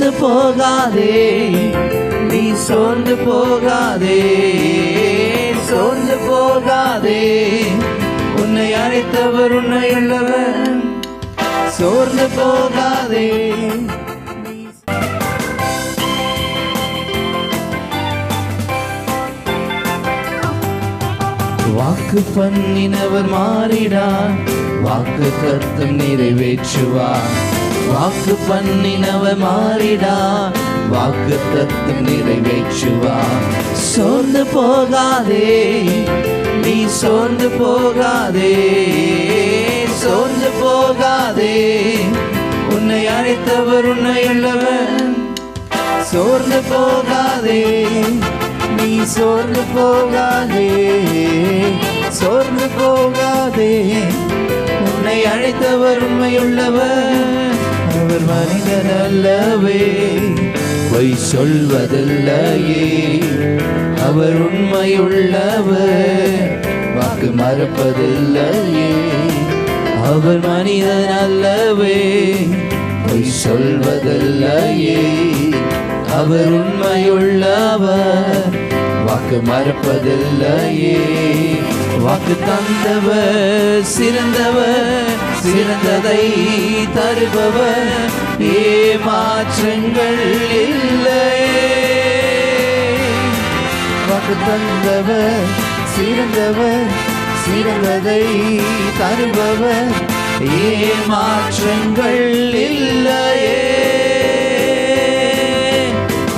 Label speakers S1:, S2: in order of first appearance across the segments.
S1: சோர்ந்து போகாதே. நீ சோர்ந்து போகாதே. சோர்ந்து போகாதே. உன்னை அழைத்தவர் உன்னை உள்ளவர். சோர்ந்து போகாதே. வாக்கு பண்ணினவர் மாறிடார் வாக்கு கத்தம் நிறைவேற்றுவார். வாக்கு பண்ணினவ மாறிடா. வாக்கு தத்துவம் நிறைவேற்றுவா. சோர்ந்து போகாதே. நீ சோர்ந்து போகாதே. சோர்ந்து போகாதே. உன்னை அழைத்தவர் உன்னை உள்ளவர். சோர்ந்து போகாதே. நீ சோர்ந்து போகாதே. சோர்ந்து போகாதே. உன்னை அழைத்தவர் உண்மையுள்ளவர் அவர் மனிதன் அல்லவே பொய் சொல்வதில்லையே. அவர் உண்மையுள்ளவர் வாக்கு மறப்பதில்லையே. அவர் மனிதன் அல்லவே பொய் சொல்வதில்லையே. அவர் உண்மையுள்ளவர். வாக்கு மறப்பதில்லையே. வாக்கு தந்தவர் சிறந்தவர் சிறந்ததை தருபவர். ஏமாற்றங்கள் இல்லை. வாக்கு தந்தவர் சிறந்தவர் சிறந்ததை தருபவர். ஏமாற்றங்கள் இல்லையே.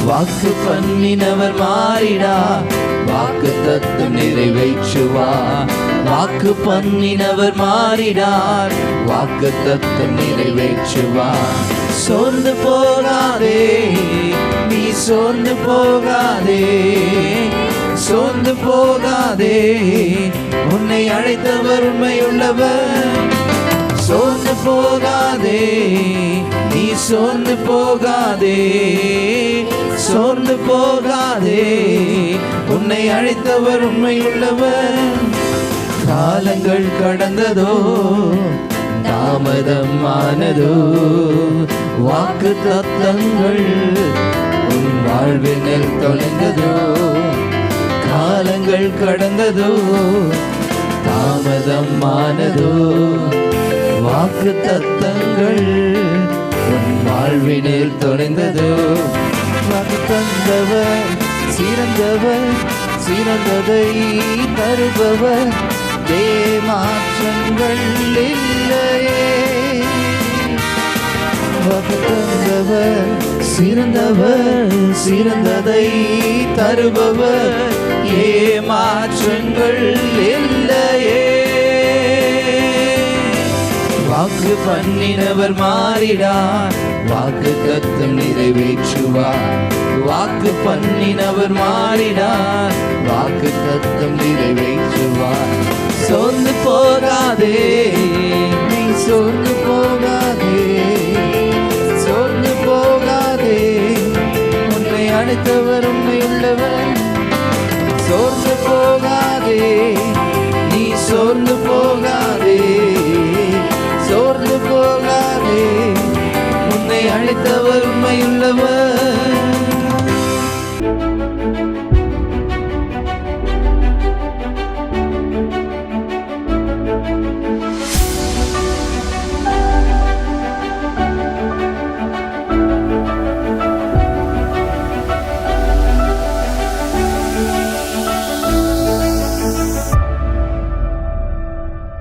S1: வாக்கு பண்ணினவர் மாறிடா. வாக்கு தத்துவம் நிறைவேற்றுவார் வாக்கு பண்ணினவர் மாறினார் வாக்கு தத்துவம் நிறைவேற்றுவார் சோர்ந்து போகாதே நீ சோர்ந்து போகாதே. சோர்ந்து போகாதே உன்னை அழைத்தவர் உண்மையுள்ளவர். சோர்ந்து போகாதே நீ சோர்ந்து போகாதே. சோர்ந்து போகாதே. உன்னை அழைத்தவர் உண்மையுள்ளவர் காலங்கள் கடந்ததோ தாமதம் ஆனதோ வாக்கு தத்தங்கள் உன் வாழ்வினில் தொலைந்ததோ. காலங்கள் கடந்ததோ தாமதம் ஆனதோ வாக்கு தத்தங்கள் உன் வாழ்வினில் தொலைந்ததோ. வாக்கு தந்தவர் சிறந்தவர் சிறந்ததை தருபவர். தேமாற்றங்கள் இல்லையே. வாக்கு சிறந்தவர் சிறந்ததை தருபவர். ஏமாற்றங்கள் இல்லையே. வாக்கு பண்ணினவர் மாறிடார். வாக்கு தத்தம் நிறைவேற்றுவார். வாக்கு பண்ணினவர் மாறினார் வாக்கு தத்துவம் நிறைவேற்றுவார் சோர்ந்து போகாதே. நீ சோர்ந்து போகாதே. சோர்ந்து போகாதே. உன்னை அழைத்தவர் உண்மை உள்ளவர். சோர்ந்து போகாதே. நீ சோர்ந்து போகாதே. சோர்ந்து போகாதே. உன்னை அழைத்தவர் உண்மையுள்ளவர்